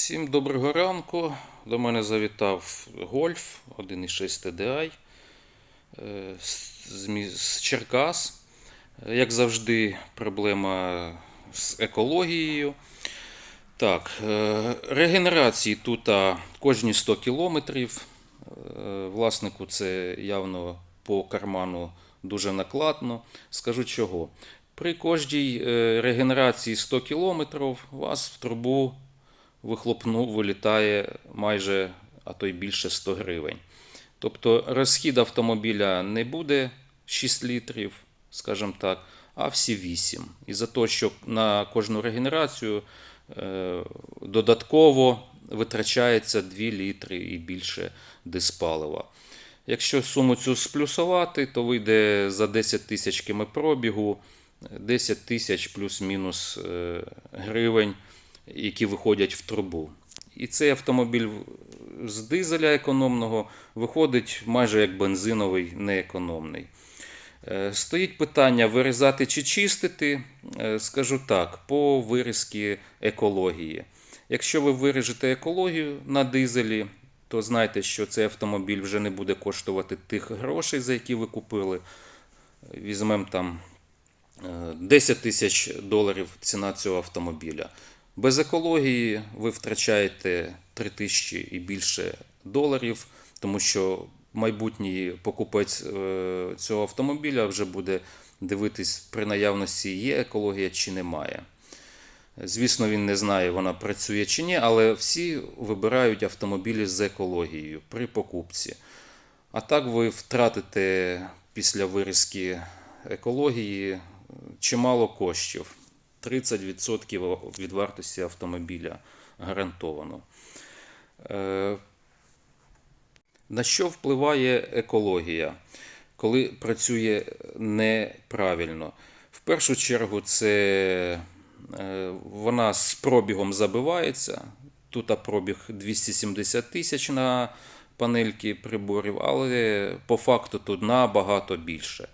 Всім доброго ранку. До мене завітав Гольф 1.6 TDI е, з- Черкас. Як завжди, проблема з екологією. Так, е, регенерації тут кожні 100 кілометрів. Е, Власнику це явно по карману дуже накладно. Скажу чого. При кожній регенерації 100 кілометрів у вас в трубу вихлопну вилітає майже, а то й більше 100 гривень. Тобто розхід автомобіля не буде 6 літрів, скажімо так, а всі 8. І за те, що на кожну регенерацію е, додатково витрачається 2 літри і більше диспалива. Якщо суму цю сплюсувати, то вийде за 10 тисяч км пробігу 10 тисяч плюс-мінус е, гривень, які виходять в трубу. І цей автомобіль з дизеля економного виходить майже як бензиновий, неекономний. Е, Стоїть питання вирізати чи чистити. Е, Скажу так, по вирізки екології. Якщо ви виріжете екологію на дизелі, то знайте, що цей автомобіль вже не буде коштувати тих грошей, за які ви купили. Візьмемо там е, 10 тисяч доларів ціна цього автомобіля. Без екології ви втрачаєте 3 тисячі і більше доларів, тому що майбутній покупець е, цього автомобіля вже буде дивитись при наявності є екологія чи немає. Звісно, він не знає, вона працює чи ні, але всі вибирають автомобілі з екологією при покупці. А так ви втратите після вирізки екології е, чимало коштів. 30% від вартості автомобіля гарантовано. Е, На що впливає екологія, коли працює неправильно? В першу чергу, це е, вона з пробігом забивається. Тут пробіг 270 тисяч на панельки приборів, але по факту тут набагато більше.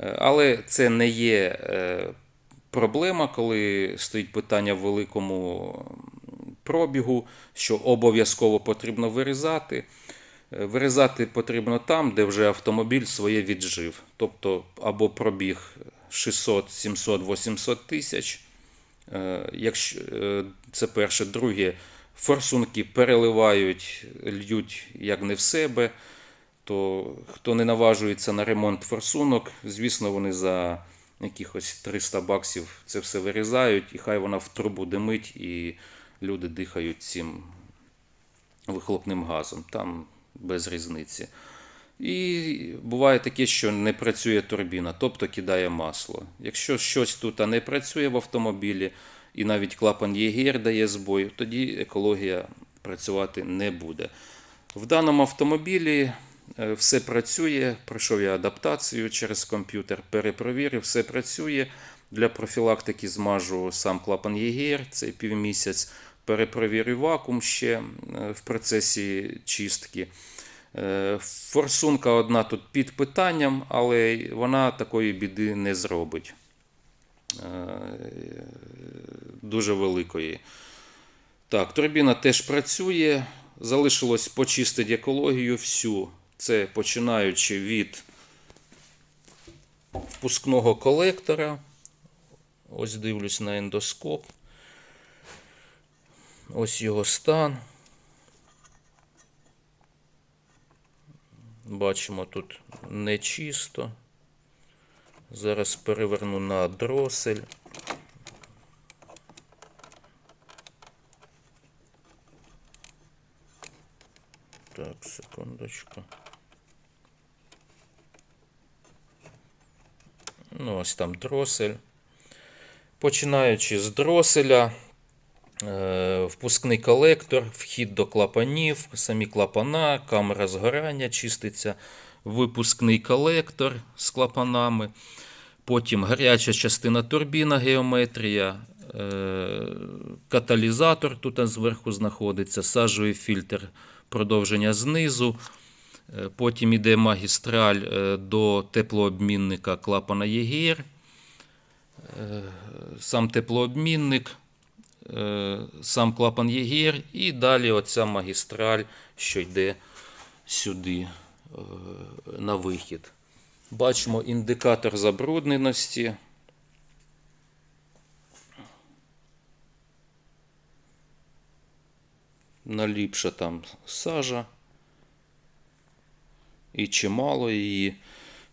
Е, Але це не є проблема, коли стоїть питання в великому пробігу, що обов'язково потрібно вирізати. Е, Вирізати потрібно там, де вже автомобіль своє віджив. Тобто або пробіг 600, 700, 800 тисяч. Е, Якщо е, це перше, друге, форсунки переливають, льють як не в себе, то хто не наважується на ремонт форсунок, звісно, вони за якихось 300 баксів це все вирізають, і хай вона в трубу димить, і люди дихають цим вихлопним газом. Там без різниці. І буває таке, що не працює турбіна, тобто кидає масло. Якщо щось тут не працює в автомобілі, і навіть клапан ЄГР дає збой, тоді екологія працювати не буде. В даному автомобілі все працює, пройшов я адаптацію через комп'ютер, перепровірив, все працює. Для профілактики змажу сам клапан ЄГР, цей півмісяць. Перепровірю вакуум ще е, в процесі чистки. Е, Форсунка одна тут під питанням, але вона такої біди не зробить. Е, Дуже великої. Так, турбіна теж працює. Залишилось почистити екологію всю. Це починаючи від впускного колектора. Ось дивлюсь на ендоскоп. Ось його стан. Бачимо тут нечисто. Зараз переверну на дросель. Так, секундочку. Ну, ось там дросель. Починаючи з дроселя, е, впускний колектор, вхід до клапанів, самі клапана, камера згорання чиститься, випускний колектор з клапанами, потім гаряча частина турбіна, геометрія, е, каталізатор тут зверху знаходиться, сажовий фільтр продовження знизу. Е, Потім йде магістраль е, до теплообмінника клапана ЄГР. Е, Сам теплообмінник, сам клапан Єгір, і далі оця магістраль, що йде сюди на вихід. Бачимо індикатор забрудненості. Наліпша там сажа. І чимало її.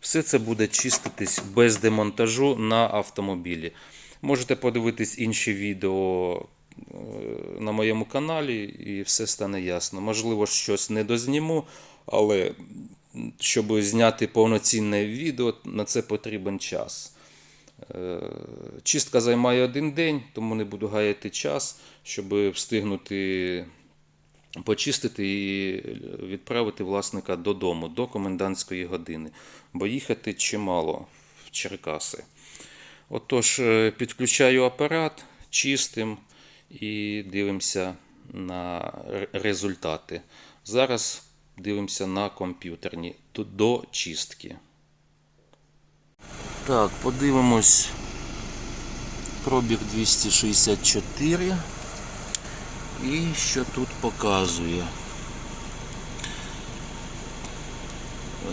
Все це буде чиститись без демонтажу на автомобілі. Можете подивитись інші відео е, на моєму каналі, і все стане ясно. Можливо, щось не дозніму, але щоб зняти повноцінне відео, на це потрібен час. Е, Чистка займає один день, тому не буду гаяти час, щоб встигнути почистити і відправити власника додому до комендантської години, бо їхати чимало в Черкаси. Отож, е, підключаю апарат, чистим і дивимося на результати. Зараз дивимося на комп'ютерні до чистки. Так, подивимось. Пробіг 264. І що тут показує? Е,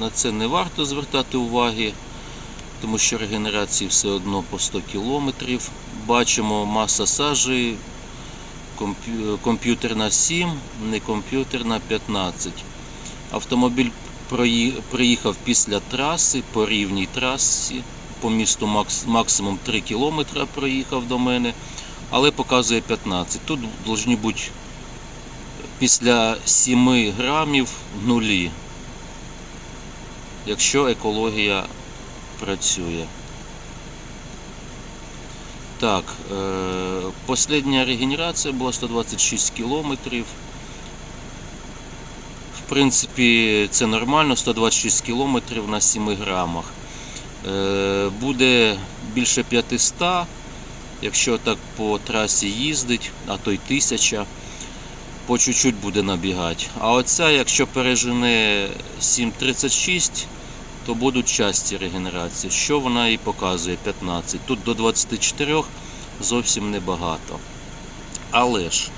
На це не варто звертати уваги, тому що регенерації все одно по 100 км. Бачимо маса сажі, комп'ютерна 7, не комп'ютерна 15. Автомобіль прої- приїхав після траси, по рівній трасі, по місту максимум 3 км проїхав до мене, але показує 15. Тут повинні бути після 7 грамів нулі, якщо екологія працює. Так, е, последня регенерація була 126 кілометрів. В принципі, це нормально, 126 кілометрів на 7 грамах. Е, буде більше 500, якщо так по трасі їздить, а то й 1000, по чуть-чуть буде набігати. А оця, якщо пережене 7,36, то будуть часті регенерації, що вона і показує 15. Тут до 24 зовсім небагато. Але ж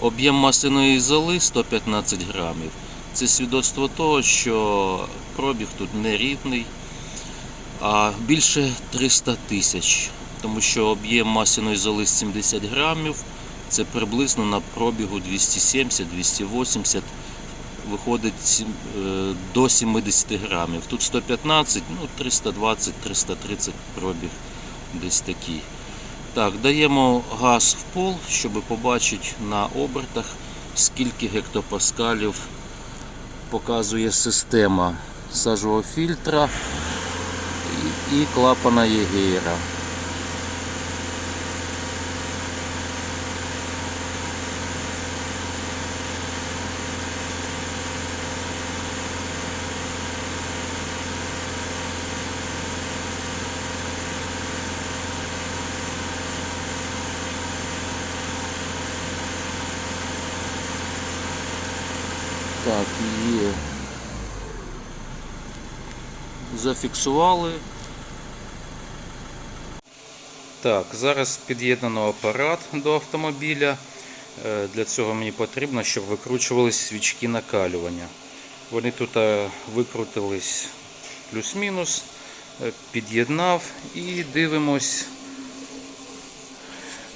об'єм масляної золи 115 грамів. Це свідоцтво того, що пробіг тут не рівний, а більше 300 тисяч. Тому що об'єм масляної золи 70 грамів, це приблизно на пробігу 270-280 виходить е, до 70 грамів. Тут 115, ну 320-330 пробіг десь такий. Так, даємо газ в пол, щоб побачити на обертах, скільки гектопаскалів показує система сажового фільтра і, клапана Єгера. Так, є. Зафіксували. Так, зараз під'єднано апарат до автомобіля. Е, Для цього мені потрібно, щоб викручувались свічки накалювання. Вони тут е, викрутились плюс-мінус, Е, під'єднав і дивимось.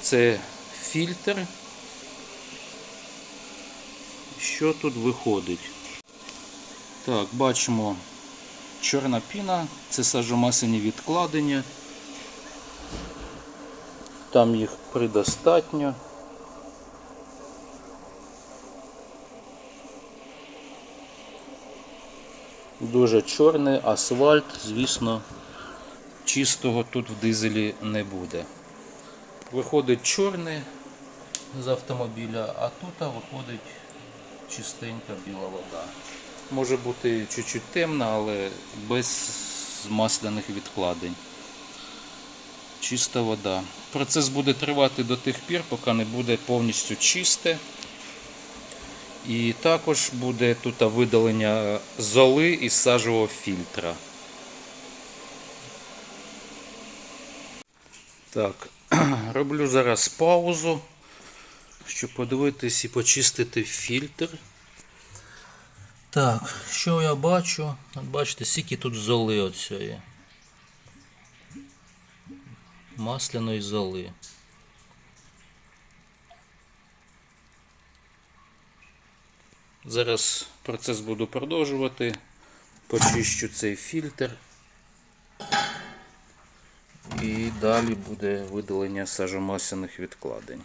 Це фільтр. Що тут виходить? Так, бачимо чорна піна, це сажомасляні відкладення. Там їх предостатньо. Дуже чорний асфальт, звісно, чистого тут в дизелі не буде. Виходить чорний з автомобіля, а тут виходить чистенька біла вода. Може бути чуть-чуть темна, але без масляних відкладень. Чиста вода. Процес буде тривати до тих пір, поки не буде повністю чисте. І також буде тут видалення золи із сажового фільтра. Так, Роблю зараз паузу, щоб подивитись і почистити фільтр. Так, що я бачу? От Бачите, скільки тут золи оцієї. Масляної золи. Зараз процес буду продовжувати. Почищу цей фільтр. І далі буде видалення сажомасляних відкладень.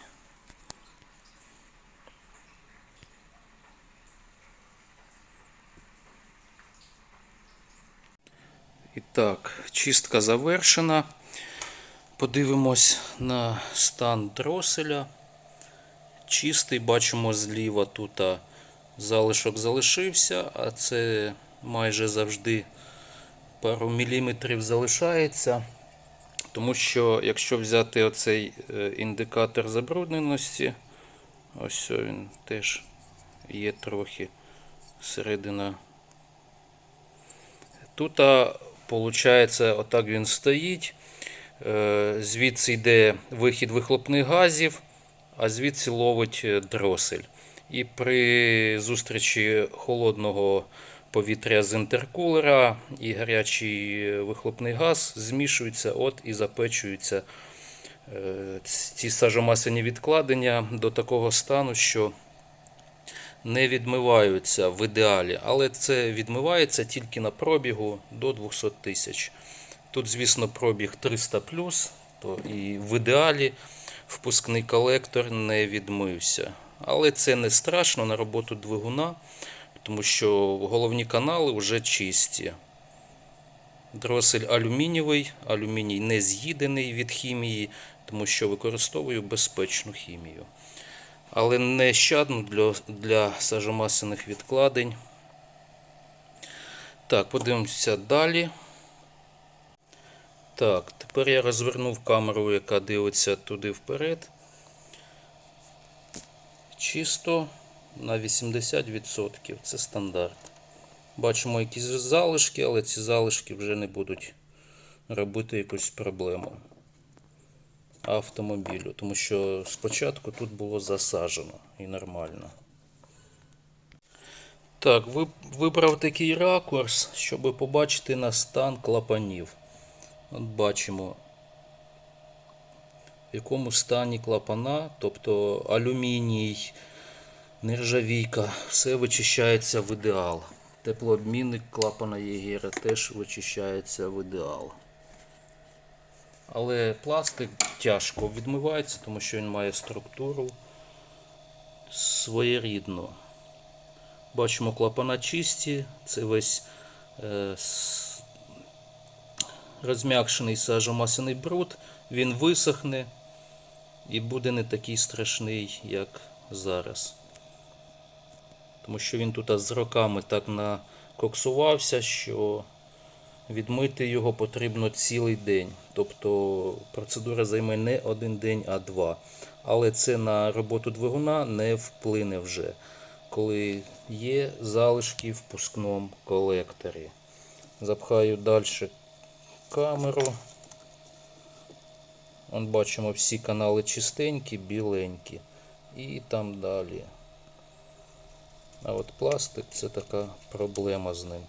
І так, чистка завершена. Подивимось на стан дроселя. Чистий, бачимо зліва тут залишок залишився, а це майже завжди пару міліметрів залишається. Тому що, якщо взяти оцей е, індикатор забрудненості, ось він теж є трохи середина. Тут, виходить, отак він стоїть. Е, Звідси йде вихід вихлопних газів, а звідси ловить е, дросель. І при зустрічі холодного повітря з інтеркулера і гарячий вихлопний газ змішуються от і запечуються е, ці сажомасляні відкладення до такого стану, що не відмиваються в ідеалі, але це відмивається тільки на пробігу до 200 тисяч. Тут, звісно, пробіг 300 то і в ідеалі впускний колектор не відмився. Але це не страшно на роботу двигуна, тому що головні канали вже чисті. Дросель алюмінієвий, алюміній не з'їдений від хімії, тому що використовую безпечну хімію. Але не щадно для, для сажомасляних відкладень. Так, подивимося далі. Так, тепер я розвернув камеру, яка дивиться туди вперед. Чисто на 80%. Це стандарт. Бачимо якісь залишки, але ці залишки вже не будуть робити якусь проблему автомобілю. Тому що спочатку тут було засаджено і нормально. Так, вибрав такий ракурс, щоб побачити на стан клапанів. От бачимо, в якому стані клапана, тобто алюміній, нержавійка, все вичищається в ідеал. Теплообмінник клапана Єгера теж вичищається в ідеал. Але пластик тяжко відмивається, тому що він має структуру своєрідну. Бачимо клапана чисті, це весь е, розм'якшений сажомасляний бруд, він висохне і буде не такий страшний, як зараз. Тому що він тут з роками так накоксувався, що відмити його потрібно цілий день. Тобто процедура займе не один день, а два. Але це на роботу двигуна не вплине вже, коли є залишки в впускному колекторі. Запхаю далі камеру. Вон бачимо всі канали чистенькі, біленькі. І там далі. А от пластик це така проблема з ним.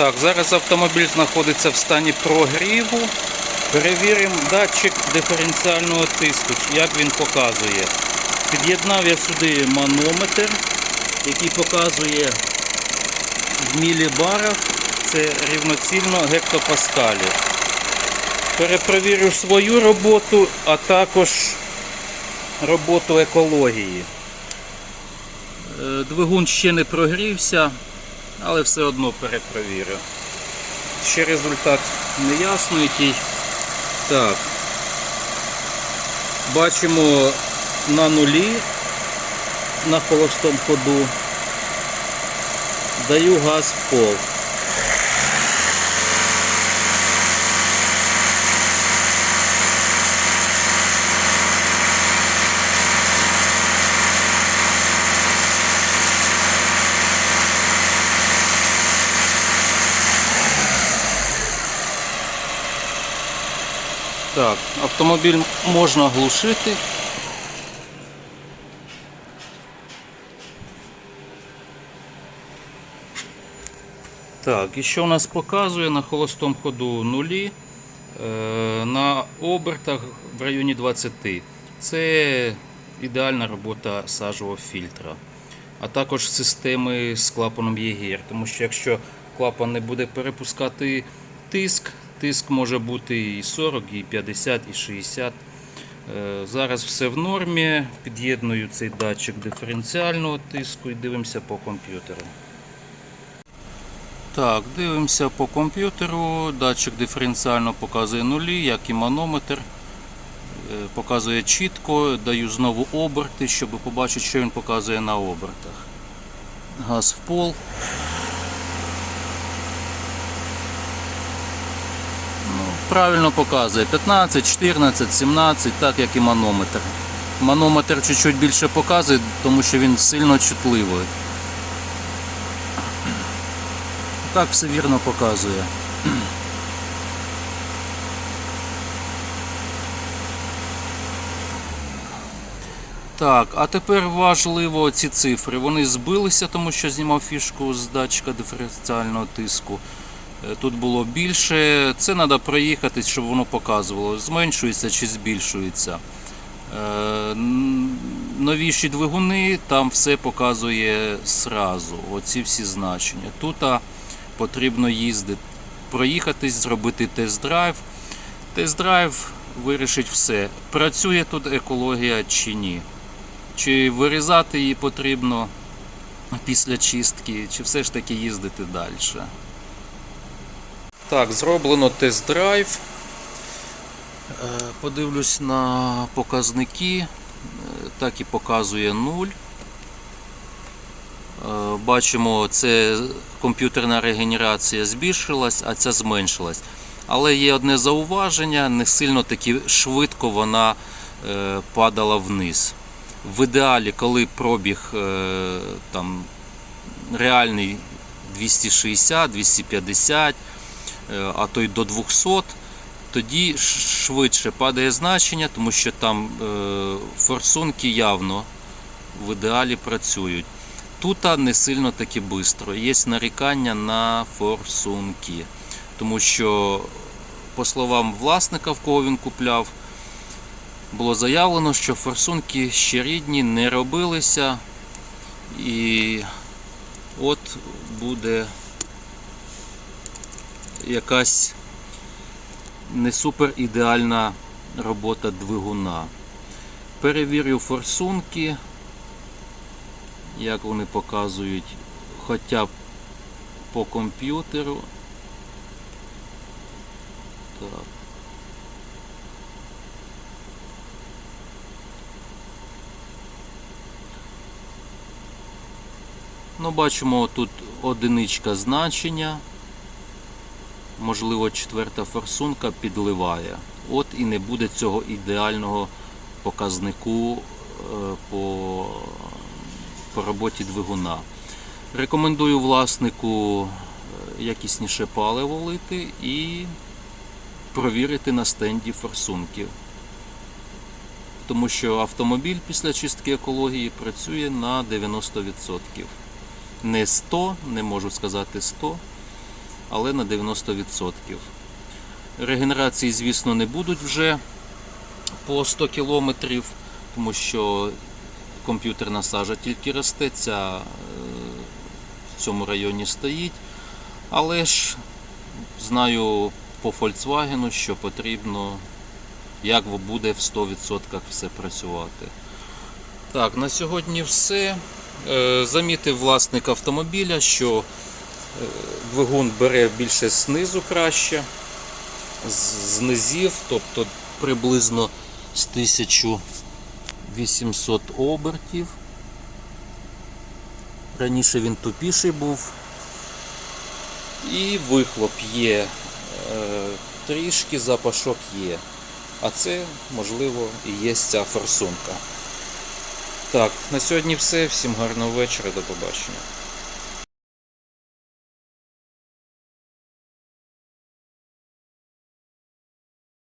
Так, зараз автомобіль знаходиться в стані прогріву. Перевіримо датчик диференціального тиску, як він показує. Під'єднав я сюди манометр, який показує в мілібарах, це рівноцільно гектопаскалів. Перепровірю свою роботу, а також роботу екології. Е, Двигун ще не прогрівся, але все одно перепровірю. Ще результат не ясно який. Так. Бачимо на нулі на холостому ходу. Даю газ в пол. Так, автомобіль можна глушити. Так, і що у нас показує на холостому ходу нулі, е, на обертах в районі 20. Це ідеальна робота сажового фільтра. А також системи з клапаном ЄГР. Тому що якщо клапан не буде перепускати тиск, тиск може бути і 40, і 50, і 60. Е, Зараз все в нормі. Під'єдную цей датчик диференціального тиску і дивимося по комп'ютеру. Так, дивимося по комп'ютеру. Датчик диференціально показує нулі, як і манометр. Е, Показує чітко, даю знову оберти, щоб побачити, що він показує на обертах. Газ в пол. Правильно показує 15, 14, 17, так як і манометр. Манометр чуть-чуть більше показує, тому що він сильно чутливий. Так все вірно показує. Так, а тепер важливо ці цифри. Вони збилися, тому що знімав фішку з датчика диференціального тиску. Е, Тут було більше. Це треба проїхатись, щоб воно показувало, зменшується чи збільшується. Е, Новіші двигуни, там все показує зразу. Оці всі значення. Тут потрібно їздити, проїхатись, зробити тест-драйв. Тест-драйв вирішить все. Працює тут екологія чи ні. Чи вирізати її потрібно після чистки, чи все ж таки їздити далі. Так, зроблено тест-драйв. Е, Подивлюсь на показники. Е, Так і показує 0. Е, Бачимо, це комп'ютерна регенерація збільшилась, а ця зменшилась. Але є одне зауваження, не сильно таки швидко вона падала вниз. В ідеалі, коли пробіг там, реальний 260, 250, е, а то й до 200, тоді швидше падає значення, тому що там е, форсунки явно в ідеалі працюють. Тут не сильно таки швидко. Є нарікання на форсунки. Тому що, по словам власника, в кого він купляв, було заявлено, що форсунки ще рідні, не робилися. І от буде якась не супер ідеальна робота двигуна. Перевірю форсунки, як вони показують, хоча б по комп'ютеру. Так. Ну, бачимо тут одиничка значення. Можливо, четверта форсунка підливає. От і не буде цього ідеального показнику е, по, по роботі двигуна. Рекомендую власнику е, якісніше паливо лити і провірити на стенді форсунки. Тому що автомобіль після чистки екології працює на 90%. Не 100, не можу сказати 100, але на 90%. Регенерації, звісно, не будуть вже по 100 км, тому що комп'ютерна сажа тільки росте, ця е, в цьому районі стоїть. Але ж знаю по Volkswagen, що потрібно, як буде в 100% все працювати. Так, на сьогодні все. Е, Замітив власник автомобіля, що двигун бере більше знизу краще, з низів, тобто приблизно з 1800 обертів. Раніше він тупіший був. І вихлоп є, е, трішки запашок є. А це, можливо, і є ця форсунка. Так, на сьогодні все. Всім гарного вечора, до побачення.